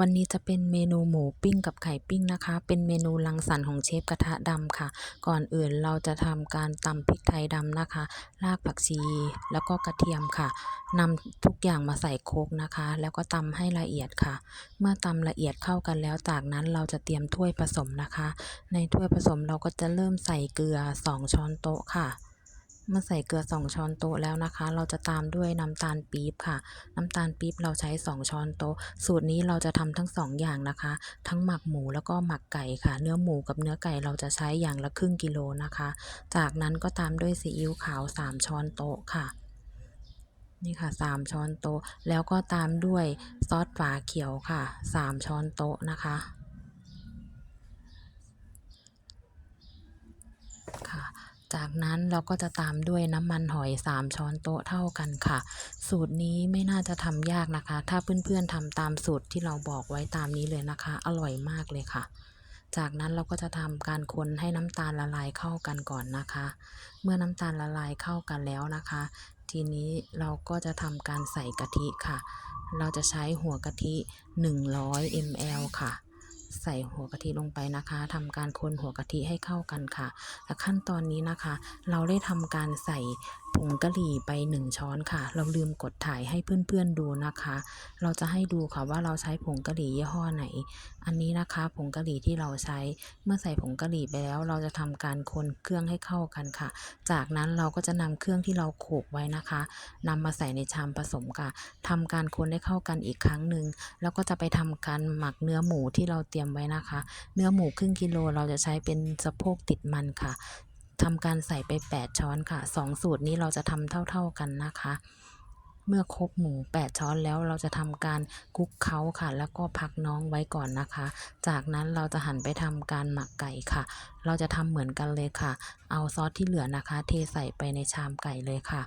วันนี้จะเป็นเมนูหมูปิ้งกับไข่ปิ้งนะคะ เป็นเมนูรังสรรค์ของเชฟกระทะดำค่ะ ก่อนอื่นเราจะทำการตำพริกไทยดำนะคะ รากผักชี แล้วก็กระเทียมค่ะนำทุกอย่างมาใส่โคกนะคะ แล้วก็ตำให้ละเอียดค่ะ เมื่อตำละเอียดเข้ากันแล้วจากนั้นเราจะเตรียมถ้วยผสมนะคะ ในถ้วยผสมเราก็จะเริ่มใส่เกลือ 2 ช้อนโต๊ะค่ะ เมื่อใส่เกลือ 2 ช้อนโต๊ะแล้วนะคะ เราจะตามด้วยน้ำตาลปี๊บค่ะ น้ำตาลปี๊บเราใช้ 2 ช้อนโต๊ะ สูตรนี้เราจะทำทั้ง 2 อย่างนะคะ ทั้งหมักหมูแล้วก็หมักไก่ค่ะ เนื้อหมูกับเนื้อไก่เราจะใช้อย่างละครึ่งกิโลนะคะ จากนั้นก็ตามด้วยซีอิ๊วขาว 3 ช้อนโต๊ะค่ะนี่ค่ะ 3 ช้อนโต๊ะ แล้วก็ตามด้วยซอสฝาเขียวค่ะ 3 ช้อนโต๊ะนะคะ ค่ะ จากนั้นเราก็จะตามด้วยน้ำมันหอย 3 ช้อนโต๊ะเท่ากันค่ะ สูตรนี้ไม่น่าจะทำยากนะคะ ถ้าเพื่อนๆทำตามสูตรที่เราบอกไว้ตามนี้เลยนะคะ อร่อยมากเลยค่ะ จากนั้นเราก็จะทำการคนให้น้ำตาลละลายเข้ากันก่อนนะคะ เมื่อน้ำตาลละลายเข้ากันแล้วนะคะ ทีนี้เราก็จะทำการใส่กะทิค่ะ เราจะใช้หัวกะทิ 100 ml ค่ะ ใส่หัวกะทิลงไปนะคะทำการคนหัวกะทิให้เข้ากันค่ะและขั้นตอนนี้นะคะ เราได้ทำการใส่ ผงกะหรี่ไป 1 ช้อนค่ะ เราลืมกดถ่ายให้เพื่อนๆดูนะคะ เราจะให้ดูค่ะว่าเราใช้ผงกะหรี่ยี่ห้อไหน อันนี้นะคะผงกะหรี่ที่เราใช้ เมื่อใส่ผงกะหรี่ไปแล้ว เราจะทำการคนเครื่องให้เข้ากันค่ะ จากนั้นเราก็จะนำเครื่องที่เราโขกไว้นะคะนำมาใส่ในชามผสมค่ะทำการคนให้เข้ากันอีกครั้งหนึ่งแล้วก็จะไปทำการหมักเนื้อหมูที่เราเตรียมไว้นะคะ เนื้อหมูครึ่งกิโลเราจะใช้เป็นสะโพกติดมันค่ะ ทำการใส่ไป 8 ช้อนค่ะ 2 สูตรนี้เราจะทำเท่า ๆกันนะคะ เมื่อครบหมู 8 ช้อนแล้วเราจะทำการคลุกเคล้าค่ะ แล้วก็พักน้องไว้ก่อนนะคะ จากนั้นเราจะหันไปทำการหมักไก่ค่ะ เราจะทำเหมือนกันเลยค่ะ เอาซอสที่เหลือนะคะ เทใส่ไปในชามไก่เลยค่ะ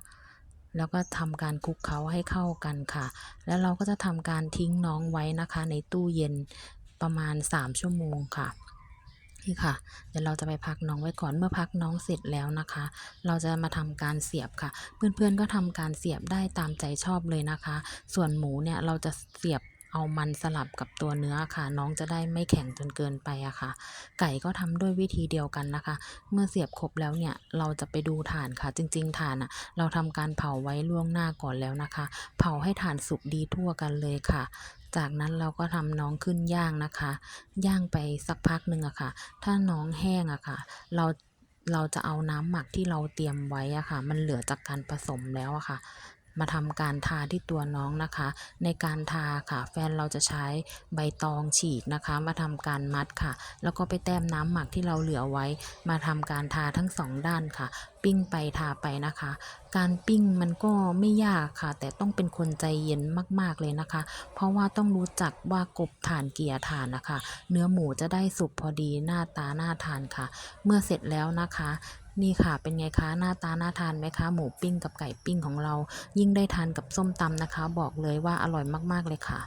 แล้วก็ทำการคลุกเคล้าให้เข้ากันค่ะ แล้วเราก็จะทำการทิ้งน้องไว้นะคะ ในตู้เย็นประมาณ 3 ชั่วโมงค่ะ นี่ค่ะ เดี๋ยวเราจะไปพักน้องไว้ก่อนเมื่อพักน้องเสร็จแล้วนะคะ เราจะมาทำการเสียบค่ะ เพื่อนๆก็ทำการเสียบได้ตามใจชอบเลยนะคะ ส่วนหมูเนี่ยเราจะเสียบ เอามันสลับกับตัวเนื้อค่ะ น้องจะได้ไม่แข็งจนเกินไปอะค่ะ ไก่ก็ทำด้วยวิธีเดียวกันนะคะ เมื่อเสียบครบแล้วเนี่ยเราจะไปดูถ่านค่ะ จริงๆถ่านอะเราทำการเผาไว้ล่วงหน้าก่อนแล้วนะคะ เผาให้ถ่านสุกดีทั่วกันเลยค่ะจากนั้นเราก็ทำน้องขึ้นย่างนะคะ ย่างไปสักพักหนึ่งอะค่ะ ถ้าน้องแห้งอะค่ะ เราเราจะเอาน้ำหมักที่เราเตรียมไว้อะค่ะ มันเหลือจากการผสมแล้วอะค่ะ มาทำการทาที่ตัวน้องนะคะ ในการทาค่ะ แฟนเราจะใช้ใบตองฉีกนะคะ มาทำการมัดค่ะ แล้วก็ไปแต้มน้ำหมักที่เราเหลือไว้ มาทำการทาทั้งสองด้านค่ะ ปิ้งไปทาไปนะคะ การปิ้งมันก็ไม่ยากค่ะ แต่ต้องเป็นคนใจเย็นมากๆเลยนะคะ เพราะว่าต้องรู้จักว่ากบถ่านเกียร์ถ่านนะคะ เนื้อหมูจะได้สุกพอดีหน้าตาน่าทานค่ะ เมื่อเสร็จแล้วนะคะ นี่ค่ะ เป็นไงคะ หน้าตาน่าทานไหมคะ หมูปิ้งกับไก่ปิ้งของเรา ยิ่งได้ทานกับส้มตำนะคะ บอกเลยว่าอร่อยมากๆเลยค่ะ